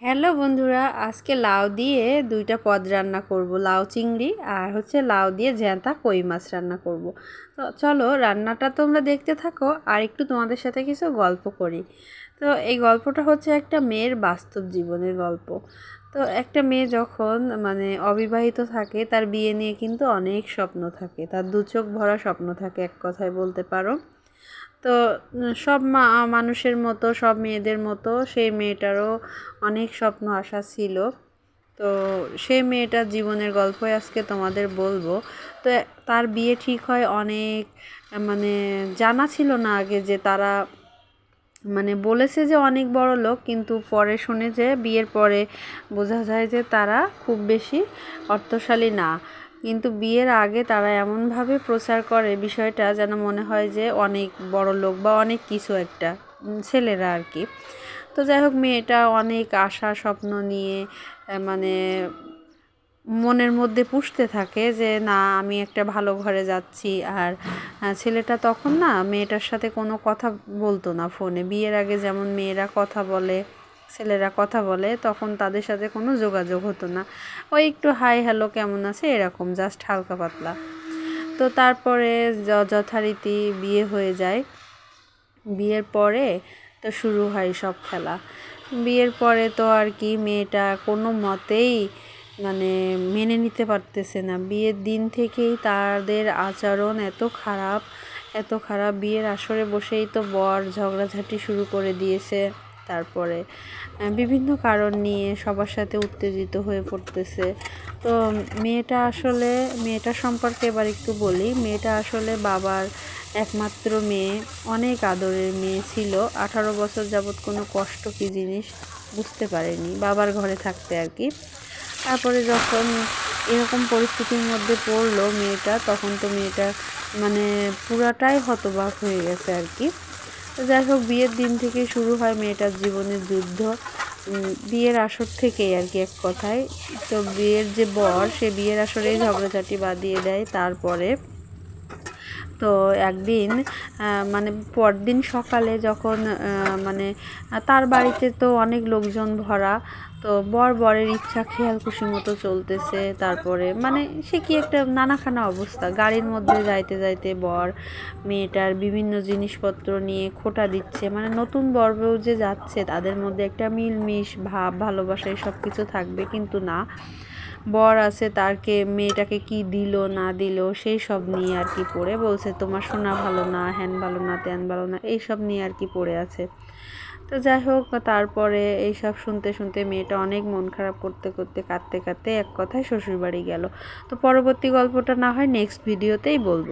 Hello বন্ধুরা, আজকে লাউ দিয়ে দুইটা পদ রান্না করব, লাউ চিংড়ি আর হচ্ছে লাউ দিয়ে জ্যাঁতা কই মাছ রান্না করব। তো চলো রান্নাটা তোমরা দেখতে থাকো আর একটু তোমাদের সাথে কিছু গল্প করি। তো এই গল্পটা হচ্ছে একটা মেয়ের বাস্তব জীবনের গল্প। তো একটা মেয়ে যখন মানে অবিবাহিত থাকে, তার বিয়ে নিয়ে কিন্তু অনেক স্বপ্ন থাকে, তার দু চোখ ভরা স্বপ্ন থাকে এক কথায় বলতে পারো। তো সব মা, মানুষের মতো, সব মেয়েদের মতো সেই মেয়েটারও অনেক স্বপ্ন, আশা ছিল। তো সেই মেয়েটার জীবনের গল্পই আজকে তোমাদের বলব। তো তার বিয়ে ঠিক হয় অনেক মানে জানা ছিল না আগে যে তারা মানে বলেছে যে অনেক বড় লোক, কিন্তু পরে শুনে যে বিয়ের পরে বোঝা যায় যে তারা খুব বেশি অর্থশালী না। কিন্তু বিয়ের আগে তারা এমনভাবে প্রচার করে বিষয়টা যেন মনে হয় যে অনেক বড় লোক বা অনেক কিছু একটা ছেলেরা আর কি। তো যাই হোক, মেয়েটা অনেক আশা স্বপ্ন নিয়ে মানে মনের মধ্যে পুষতে থাকে যে না, আমি একটা ভালো ঘরে যাচ্ছি। আর ছেলেটা তখন না মেয়েটার সাথে কোনো কথা বলতো না ফোনে। বিয়ের আগে যেমন মেয়েরা কথা বলে ছেলেরা কথা বলে, তখন তাদের সাথে কোনো যোগাযোগ হতো না। ওই একটু, হাই, হ্যালো, কেমন আছে? এরকম, জাস্ট হালকা পাতলা। তো তারপরে যথারীতি বিয়ে হয়ে যায়। বিয়ের পরে তো শুরু হয় সব খেলা। বিয়ের পরে তো আর কি, মেয়েটা কোনো মতেই মানে মেনে নিতে পারতেছে না। বিয়ের দিন থেকেই তাদের আচরণ এত খারাপ এত খারাপ। বিয়ের আসরে বসেই তো বর ঝগড়াঝাটি শুরু করে দিয়েছে। তারপরে বিভিন্ন কারণ নিয়ে সবার সাথে উত্তেজিত হয়ে পড়তেছে। তো মেয়েটা আসলে মেয়েটা সম্পর্কে এবার একটু বলি। মেয়েটা আসলে বাবার একমাত্র মেয়ে, অনেক আদরের মেয়ে ছিল। আঠারো বছর যাবৎ কোনো কষ্ট কী জিনিস বুঝতে পারেনি। বাবার ঘরে থাকতে আর কি। তারপরে যখন এরকম পরিস্থিতির মধ্যে পড়ল মেয়েটা, তখন তো মেয়েটা মানে পুরাটাই হতবাক হয়ে গেছে আর কি। যাই হোক, বিয়ের দিন থেকে শুরু হয় মেয়েটার জীবনের যুদ্ধ। বিয়ের আসর থেকেই আর কি এক কথায়। তো বিয়ের যে বর, সে বিয়ের আসরেই ঝগড়াঝাটি বাঁধিয়ে দেয়। তারপরে তো একদিন মানে পরদিন সকালে যখন মানে তার বাড়িতে তো অনেক লোকজন ভরা, তো বর বরের ইচ্ছা খেয়াল খুশি মতো চলতেছে তারপরে। মানে সে কি একটা নানাখানা অবস্থা। গাড়ির মধ্যে যাইতে যাইতে বর, মেয়েটার বিভিন্ন জিনিসপত্র নিয়ে খোটা দিচ্ছে। মানে নতুন বর্বেও যে যাচ্ছে, তাদের মধ্যে একটা মিলমিশ, ভাব, ভালোবাসা সব কিছু থাকবে, কিন্তু না। বর আছে, তারকে, মেয়েটাকে কি দিল, না দিল, সেই সব নিয়ে আর কি পড়ে। বলছে, তোমার সোনা ভালো না, হ্যান ভালো না, ত্যান ভালো না এইসব নিয়ে আর কি পড়ে আছে। তো যাই হোক, তারপরে এইসব শুনতে শুনতে মেয়েটা অনেক মন খারাপ করতে করতে, কাঁদতে কাঁদতে এক কথায় শ্বশুরবাড়ি গেল। তো পরবর্তী গল্পটা না হয় নেক্সট ভিডিওতেই বলব।